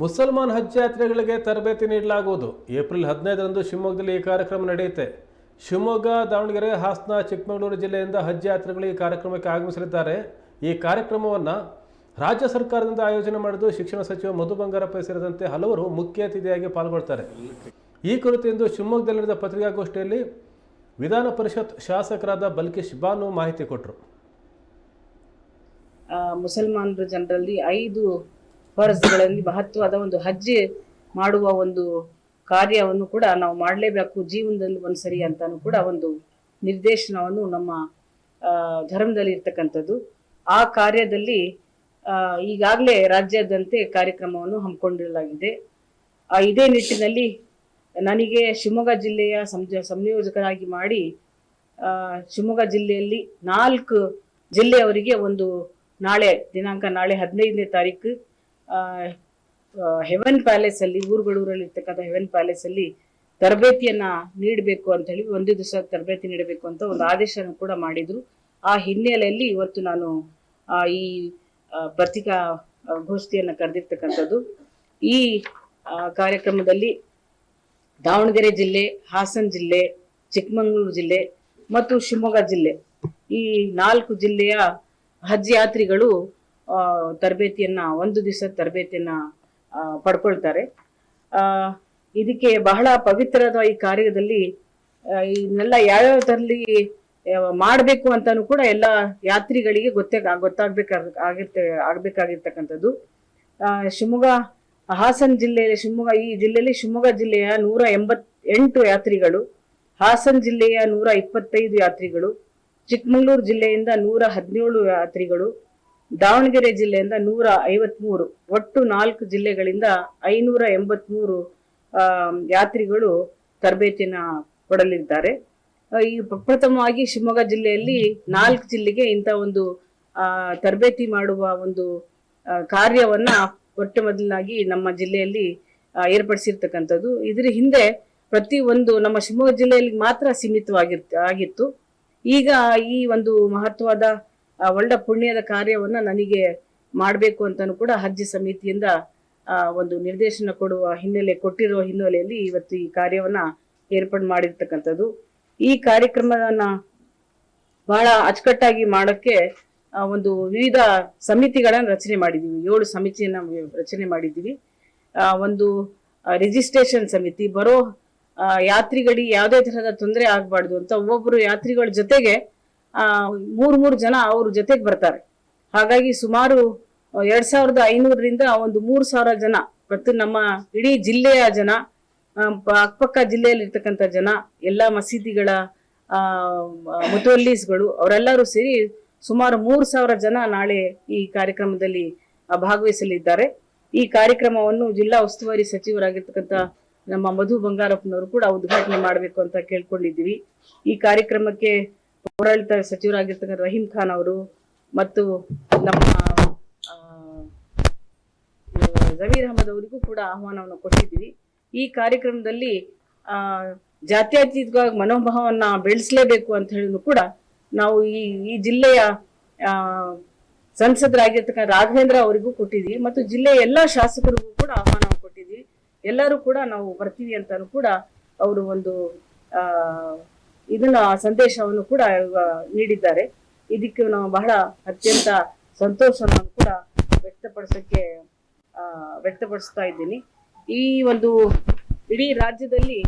ಮುಸಲ್ಮಾನ್ ಹಜ್ ಯಾತ್ರೆಗಳಿಗೆ ತರಬೇತಿ ನೀಡಲಾಗುವುದು. ಏಪ್ರಿಲ್ ಹದಿನೈದರಂದು ಶಿವಮೊಗ್ಗದಲ್ಲಿ ಈ ಕಾರ್ಯಕ್ರಮ ನಡೆಯುತ್ತೆ. ಶಿವಮೊಗ್ಗ, ದಾವಣಗೆರೆ, ಹಾಸನ, ಚಿಕ್ಕಮಗಳೂರು ಜಿಲ್ಲೆಯಿಂದ ಹಜ್ ಯಾತ್ರೆಗಳು ಈ ಕಾರ್ಯಕ್ರಮಕ್ಕೆ ಆಗಮಿಸಲಿದ್ದಾರೆ. ಈ ಕಾರ್ಯಕ್ರಮವನ್ನು ರಾಜ್ಯ ಸರ್ಕಾರದಿಂದ ಆಯೋಜನೆ ಮಾಡಿದ್ದು ಶಿಕ್ಷಣ ಸಚಿವ ಮಧು ಬಂಗಾರಪ್ಪ ಸೇರಿದಂತೆ ಹಲವರು ಮುಖ್ಯ ಅತಿಥಿಯಾಗಿ ಪಾಲ್ಗೊಳ್ತಾರೆ. ಈ ಕುರಿತು ಇಂದು ಶಿವಮೊಗ್ಗದಲ್ಲಿ ನಡೆದ ಪತ್ರಿಕಾಗೋಷ್ಠಿಯಲ್ಲಿ ವಿಧಾನ ಪರಿಷತ್ ಶಾಸಕರಾದ ಬಲ್ಕೇಶ್ ಬಾನು ಮಾಹಿತಿ ಕೊಟ್ಟರು ಮುಸಲ್ಮಾನ್ರ ಜನರಲ್ಲಿ ಐದು ಫರ್ಜ್ಗಳಲ್ಲಿ ಮಹತ್ವದ ಒಂದು ಹಜ್ಜೆ ಮಾಡುವ ಒಂದು ಕಾರ್ಯವನ್ನು ಕೂಡ ನಾವು ಮಾಡಲೇಬೇಕು. ಜೀವನದಲ್ಲಿ ಒಂದ್ಸರಿ ಅಂತಾನು ಕೂಡ ಒಂದು ನಿರ್ದೇಶನವನ್ನು ನಮ್ಮ ಧರ್ಮದಲ್ಲಿ ಇರ್ತಕ್ಕಂಥದ್ದು. ಆ ಕಾರ್ಯದಲ್ಲಿ ಈಗಾಗಲೇ ರಾಜ್ಯಾದ್ಯಂತೆ ಕಾರ್ಯಕ್ರಮವನ್ನು ಹಮ್ಮಿಕೊಂಡಿರಲಾಗಿದೆ. ಇದೇ ನಿಟ್ಟಿನಲ್ಲಿ ನನಗೆ ಶಿವಮೊಗ್ಗ ಜಿಲ್ಲೆಯ ಸಂಜ, ಸಂಯೋಜಕರಾಗಿ ಮಾಡಿ ಶಿವಮೊಗ್ಗ ಜಿಲ್ಲೆಯಲ್ಲಿ ನಾಲ್ಕು ಜಿಲ್ಲೆಯವರಿಗೆ ಒಂದು ನಾಳೆ, ದಿನಾಂಕ ನಾಳೆ ಹದಿನೈದನೇ ತಾರೀಕು ಹೆವನ್ ಪ್ಯಾಲೇಸ್ ಅಲ್ಲಿ ಊರುಗಳೂರಲ್ಲಿ ಇರ್ತಕ್ಕಂಥ ಹೆವನ್ ಪ್ಯಾಲೇಸ್ ಅಲ್ಲಿ ತರಬೇತಿಯನ್ನ ನೀಡಬೇಕು ಅಂತ ಹೇಳಿ ಒಂದು ದಿವಸ ತರಬೇತಿ ನೀಡಬೇಕು ಅಂತ ಒಂದು ಆದೇಶನ ಕೂಡ ಮಾಡಿದ್ರು. ಆ ಹಿನ್ನೆಲೆಯಲ್ಲಿ ಇವತ್ತು ನಾನು ಈ ಪತ್ರಿಕಾ ಗೋಷ್ಠಿಯನ್ನ ಕರೆದಿರ್ತಕ್ಕಂಥದ್ದು. ಈ ಕಾರ್ಯಕ್ರಮದಲ್ಲಿ ದಾವಣಗೆರೆ ಜಿಲ್ಲೆ, ಹಾಸನ ಜಿಲ್ಲೆ, ಚಿಕ್ಕಮಗಳೂರು ಜಿಲ್ಲೆ ಮತ್ತು ಶಿವಮೊಗ್ಗ ಜಿಲ್ಲೆ ಈ ನಾಲ್ಕು ಜಿಲ್ಲೆಯ ಹಜ್ ಯಾತ್ರಿಗಳು ತರಬೇತಿಯನ್ನ, ಒಂದು ದಿವಸ ತರಬೇತಿಯನ್ನು ಪಡ್ಕೊಳ್ತಾರೆ. ಇದಕ್ಕೆ ಬಹಳ ಪವಿತ್ರದ ಈ ಕಾರ್ಯದಲ್ಲಿ ಇದನ್ನೆಲ್ಲ ಯಾವ್ಯಾವ ತರಲಿ ಮಾಡಬೇಕು ಅಂತಾನು ಕೂಡ ಎಲ್ಲ ಯಾತ್ರಿಗಳಿಗೆ ಗೊತ್ತೇ, ಗೊತ್ತಾಗ್ಬೇಕಾಗ, ಆಗಿರ್ತ, ಆಗ್ಬೇಕಾಗಿರ್ತಕ್ಕಂಥದ್ದು. ಶಿವಮೊಗ್ಗ, ಹಾಸನ ಜಿಲ್ಲೆಯಲ್ಲಿ ಶಿವಮೊಗ್ಗ, ಈ ಜಿಲ್ಲೆಯಲ್ಲಿ ಶಿವಮೊಗ್ಗ ಜಿಲ್ಲೆಯ ನೂರ ಎಂಬತ್ ಎಂಟು ಯಾತ್ರಿಗಳು, ಹಾಸನ ಜಿಲ್ಲೆಯ ನೂರ ಇಪ್ಪತ್ತೈದು ಯಾತ್ರಿಗಳು, ಚಿಕ್ಕಮಗಳೂರು ಜಿಲ್ಲೆಯಿಂದ ನೂರ ಹದಿನೇಳು ಯಾತ್ರಿಗಳು ದಾವಣಗೆರೆ ಜಿಲ್ಲೆಯಿಂದ ನೂರ ಐವತ್ಮೂರು, ಒಟ್ಟು ನಾಲ್ಕು ಜಿಲ್ಲೆಗಳಿಂದ ಐನೂರ ಎಂಬತ್ಮೂರು ಯಾತ್ರಿಗಳು ತರಬೇತಿನ ಕೊಡಲಿದ್ದಾರೆ ಈ ಪ್ರಥಮವಾಗಿ ಶಿವಮೊಗ್ಗ ಜಿಲ್ಲೆಯಲ್ಲಿ ನಾಲ್ಕು ಜಿಲ್ಲೆಗೆ ಇಂಥ ಒಂದು ತರಬೇತಿ ಮಾಡುವ ಒಂದು ಕಾರ್ಯವನ್ನ ಮೊಟ್ಟ ಮೊದಲಾಗಿ ನಮ್ಮ ಜಿಲ್ಲೆಯಲ್ಲಿ ಏರ್ಪಡಿಸಿರ್ತಕ್ಕಂಥದ್ದು. ಇದರ ಹಿಂದೆ ಪ್ರತಿ ಒಂದು ನಮ್ಮ ಶಿವಮೊಗ್ಗ ಜಿಲ್ಲೆಯಲ್ಲಿ ಮಾತ್ರ ಸೀಮಿತವಾಗಿರ್ತ, ಆಗಿತ್ತು. ಈಗ ಈ ಒಂದು ಮಹತ್ವದ ಒಳ್ಳೆ ಪುಣ್ಯದ ಕಾರ್ಯವನ್ನ ನನಗೆ ಮಾಡಬೇಕು ಅಂತಲೂ ಕೂಡ ಅರ್ಜಿ ಸಮಿತಿಯಿಂದ ಒಂದು ನಿರ್ದೇಶನ ಕೊಡುವ ಹಿನ್ನೆಲೆ, ಕೊಟ್ಟಿರುವ ಹಿನ್ನೆಲೆಯಲ್ಲಿ ಇವತ್ತು ಈ ಕಾರ್ಯವನ್ನ ಏರ್ಪಾಡು ಮಾಡಿರ್ತಕ್ಕಂಥದ್ದು. ಈ ಕಾರ್ಯಕ್ರಮವನ್ನ ಬಹಳ ಅಚ್ಚುಕಟ್ಟಾಗಿ ಮಾಡೋಕ್ಕೆ ಒಂದು ವಿವಿಧ ಸಮಿತಿಗಳನ್ನು ರಚನೆ ಮಾಡಿದ್ದೀವಿ ಏಳು ಸಮಿತಿಯನ್ನು ರಚನೆ ಮಾಡಿದ್ದೀವಿ ಒಂದು ರಿಜಿಸ್ಟ್ರೇಷನ್ ಸಮಿತಿ. ಬರೋ ಯಾತ್ರಿಗಳಿಗೆ ಯಾವುದೇ ತರಹದ ತೊಂದರೆ ಆಗಬಾರ್ದು ಅಂತ ಒಬ್ಬೊಬ್ಬರು ಯಾತ್ರಿಗಳ ಜೊತೆಗೆ ಆ, ಮೂರು ಮೂರು ಜನ ಅವ್ರ ಜೊತೆಗೆ ಬರ್ತಾರೆ. ಹಾಗಾಗಿ ಸುಮಾರು ಎರಡ್ ಸಾವಿರದ ಐನೂರರಿಂದ ಒಂದು ಮೂರು ಸಾವಿರ ಜನ ಮತ್ತು ನಮ್ಮ ಇಡೀ ಜಿಲ್ಲೆಯ ಜನ ಅಕ್ಕಪಕ್ಕ ಜಿಲ್ಲೆಯಲ್ಲಿ ಇರ್ತಕ್ಕಂಥ ಜನ ಎಲ್ಲ ಮಸೀದಿಗಳ ಮುತವಲ್ಲೀಸ್ಗಳು ಅವರೆಲ್ಲರೂ ಸೇರಿ ಸುಮಾರು ಮೂರು ಸಾವಿರ ಜನ ನಾಳೆ ಈ ಕಾರ್ಯಕ್ರಮದಲ್ಲಿ ಭಾಗವಹಿಸಲಿದ್ದಾರೆ. ಈ ಕಾರ್ಯಕ್ರಮವನ್ನು ಜಿಲ್ಲಾ ಉಸ್ತುವಾರಿ ಸಚಿವರಾಗಿರ್ತಕ್ಕಂಥ ನಮ್ಮ ಮಧು ಬಂಗಾರಪ್ಪನವರು ಕೂಡ ಉದ್ಘಾಟನೆ ಮಾಡಬೇಕು ಅಂತ ಕೇಳ್ಕೊಂಡಿದ್ದೀವಿ. ಈ ಕಾರ್ಯಕ್ರಮಕ್ಕೆ ಪೌರಾಡಳಿತ ಸಚಿವರಾಗಿರ್ತಕ್ಕಂಥ ರಹೀಂ ಖಾನ್ ಅವರು ಮತ್ತು ನಮ್ಮ ಜಮೀರ್ ಅಹಮದ್ ಅವರಿಗೂ ಕೂಡ ಆಹ್ವಾನವನ್ನು ಕೊಟ್ಟಿದ್ದೀವಿ. ಈ ಕಾರ್ಯಕ್ರಮದಲ್ಲಿ, ಆ ಜಾತ್ಯತೀತ ಮನೋಭಾವವನ್ನ ಬೆಳೆಸಲೇಬೇಕು ಅಂತ ಹೇಳಿದ್ರು ಕೂಡ ನಾವು ಈ ಈ ಜಿಲ್ಲೆಯ, ಆ, ಸಂಸದರಾಗಿರ್ತಕ್ಕಂಥ ರಾಘವೇಂದ್ರ ಅವರಿಗೂ ಕೊಟ್ಟಿದ್ದೀವಿ ಮತ್ತು ಜಿಲ್ಲೆಯ ಎಲ್ಲಾ ಶಾಸಕರಿಗೂ ಕೂಡ ಆಹ್ವಾನವನ್ನು ಕೊಟ್ಟಿದ್ದೀವಿ. ಎಲ್ಲರೂ ಕೂಡ ನಾವು ಬರ್ತೀವಿ ಅಂತಾನು ಕೂಡ ಅವರು ಒಂದು ಇದನ್ನ ಸಂದೇಶವನ್ನು ಕೂಡ ನೀಡಿದ್ದಾರೆ. ಇದಕ್ಕೆ ನಾವು ಬಹಳ ಅತ್ಯಂತ ಸಂತೋಷವನ್ನು ಕೂಡ ವ್ಯಕ್ತಪಡಿಸಕ್ಕೆ ವ್ಯಕ್ತಪಡಿಸ್ತಾ ಇದ್ದೀನಿ. ಈ ಒಂದು ಇಡೀ ರಾಜ್ಯದಲ್ಲಿ